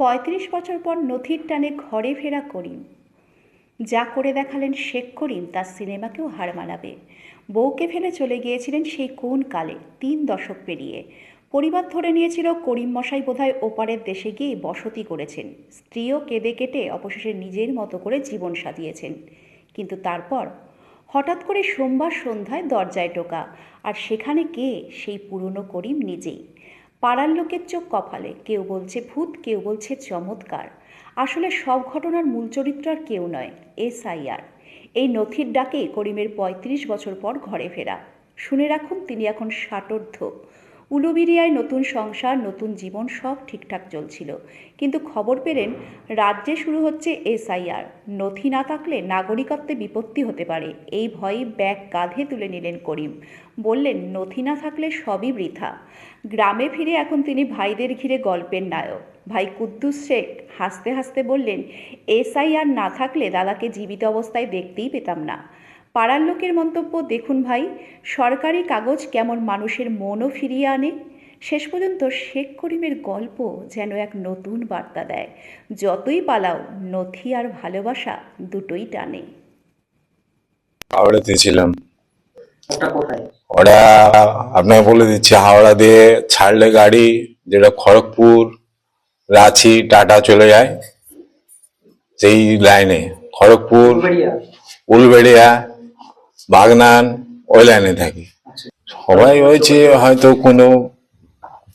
পঁয়ত্রিশ বছর পর নথির টানে ঘরে ফেরা করিম। যা করে দেখালেন শেখ করিম, তার সিনেমাকেও হার মানাবে। বউকে ফেলে চলে গিয়েছিলেন সেই কোন কালে? তিন দশক পেরিয়ে। পরিবার ধরে নিয়েছিল করিম মশাই বোধহয় ওপারের দেশে গিয়ে বসতি করেছেন। স্ত্রীও কেঁদে কেটে অবশেষে নিজের মতো করে জীবন সাজিয়েছেন। কিন্তু তারপর? হঠাৎ করে সোমবার সন্ধ্যায় দরজায় টোকা। আর সেখানে কে? সেই পুরনো করিম নিজেই। পাড়ার লোকের চোখ কপালে কেউ বলছে ভূত, কেউ বলছে চমৎকার। আসলে সব ঘটনার মূল চরিত্র আর কেউ নয়, এসআইআর। এই নথির ডাকে করিমের ৩৫ বছর পর ঘরে ফেরা। শুনে রাখুন তিনি এখন ষাটোর্ধ। উলুবিরিয়ায় নতুন সংসার, নতুন জীবন সব ঠিকঠাক চলছিল। কিন্তু খবর পেলেন, রাজ্যে শুরু হচ্ছে এসআইআর। নথি না থাকলে নাগরিকত্বে বিপত্তি হতে পারে। এই ভয়ে ব্যাগ কাঁধে তুলে নিলেন করিম। বললেন, নথি না থাকলে সবই বৃথা। গ্রামে ফিরে এখন তিনি ভাইদের ঘিরে গল্পের নায়ক। ভাই কুদ্দুস শেখ হাসতে হাসতে বললেন, এসআইআর না থাকলে দাদাকে জীবিত অবস্থায় দেখতেই পেতাম না। পাড়ার লোকের মন্তব্য দেখুন ভাই সরকারি কাগজ কেমন মানুষের মনও ফিরিয়ে আনে? শেষ পর্যন্ত শেখ করিমের গল্প যেন এক নতুন বার্তা দেয়। যতই পালাও নথি আর ভালোবাসা দুটোই টানে। হাওড়াতে ছিলাম। ওটা ওরা আপনাকে বলে দিচ্ছি হাওড়া দিয়ে ছাড়লে গাড়ি যেটা খড়গপুর রাঁচি টাটা চলে যায়। সেই লাইনে খড়গপুর উলবেড়িয়া বাগনান, ওই লাইনে থাকি। সবাই হয়েছে হয়তো কোনো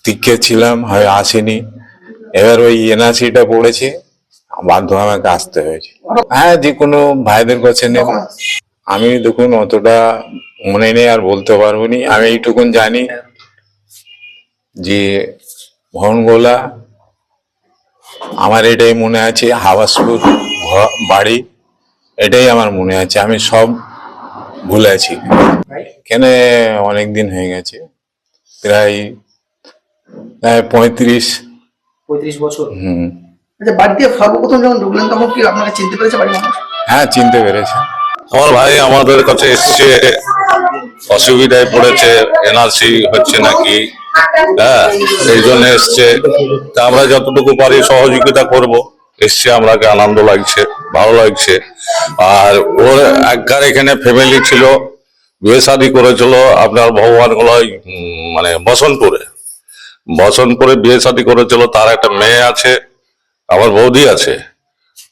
দিকে ছিলাম, হয় আসেনি। এবার ওই এনআরসিটা পড়েছে, বাধ্য আমাকে আসতে হয়েছে। হ্যাঁ যে কোনো ভাইদের কাছে নেব আমি দেখুন অতটা মনে নেই আর বলতে পারব নি। আমি এইটুকুন জানি যে ভনগোলা, আমার এটাই মনে আছে হাওয়াসপুর বাড়ি, এটাই আমার মনে আছে। আমি সব ভুলে আছি। এখানে অনেক দিন হয়ে গেছে। প্রায় প্রায় পঁয়ত্রিশ। পঁয়ত্রিশ বছর। হুম। আচ্ছা বাড়িতে সর্বপ্রথম যখন ঢুকলেন তখন কি আপনাকে চিনতে পেরেছে বাড়ির মানুষ? হ্যাঁ চিনতে পেরেছে। আমার ভাই আমাদের কাছে এসছে। অসুবিধায় পড়েছে এনআরসি হচ্ছে নাকি? হ্যাঁ এই জন্য এসছে। তা আমরা যতটুকু পারি সহযোগিতা করব। এসছে আমাকে আনন্দ লাগছে, ভালো লাগছে। আর ওর একগার এখানে ফ্যামিলি ছিল, বিয়ে শাদি করেছিল আপনার ভগবান মানে বসন্তপুরে। বসন্তপুরে বিয়ে শাদি করেছিল, তার একটা মেয়ে আছে, আমার বৌদি আছে।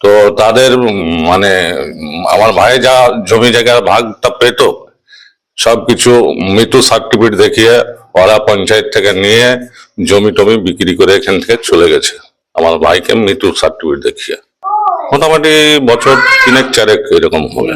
তো তাদের মানে আমার ভাই যা জমি জায়গার ভাগটা পেত, সবকিছু মৃত্যু সার্টিফিকেট দেখিয়ে ওরা পঞ্চায়েত থেকে নিয়ে জমি টমি বিক্রি করে এখান থেকে চলে গেছে। আমার ভাইকে মৃত্যুর সার্টিফিকেট দেখিয়ে। মোটামুটি বছর তিনেক চারেক এরকম হবে।